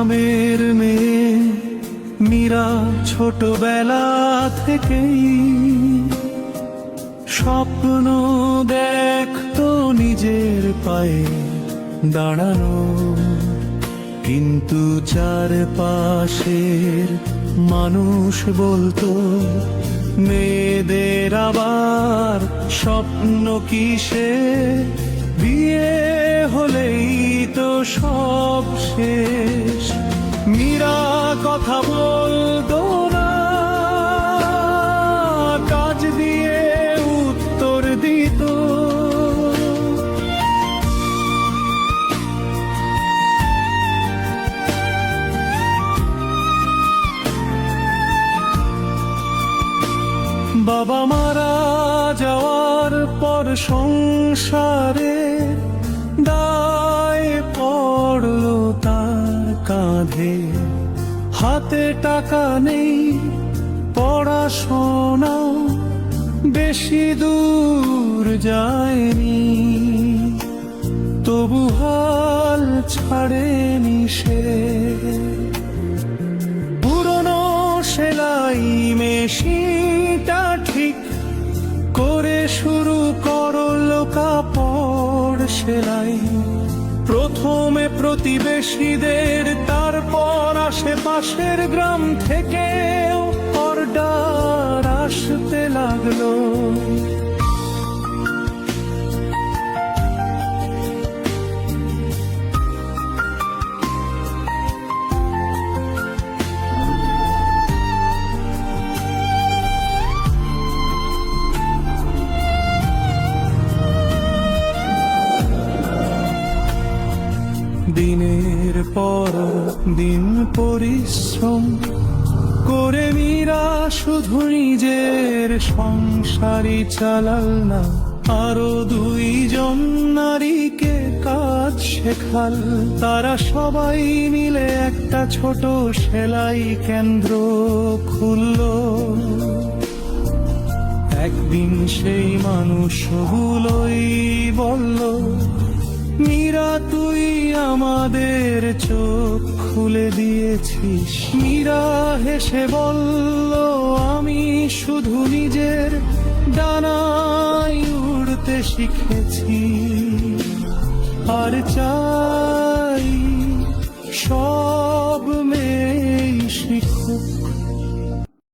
গ্রামের মেয়ে মীরা ছোটবেলা থেকেই স্বপ্ন দেখতো নিজের পায়ে দাঁড়ানো। কিন্তু চারপাশের মানুষ বলতো, মেয়েদের আবার স্বপ্ন কিসে? বিয়ে সব শেষ। মীরা কথা বলতো কাজ উত্তর বাবা মারা যাওয়ার পর সংসারে কাঁধে হাতে টাকা নেই, পড়াশোনা বেশি দূর যায়নি। তবু হাল ছাড়েনি সে। পুরনো সেলাই মেশিনটা ঠিক করে শুরু করল কাপড় সেলাই। প্রথমে প্রতিবেশীদের তারপর আশেপাশের গ্রাম থেকে অর্ডার আসতে লাগল। দিনের পর দিন পরিশ্রম করে মীরা শুধু নিজের সংসারই চালাল না, আরও দুইজন নারীকে কাজ শেখাল। তারা সবাই মিলে একটা ছোট সেলাই কেন্দ্র খুলল। একদিন সেই মানুষগুলোই বলল মীরা, তুই আমাদের চোখ খুলে দিয়েছিস। মীরা হেসে বলল, আমি শুধু নিজের ডানায় উড়তে শিখেছি। আর চা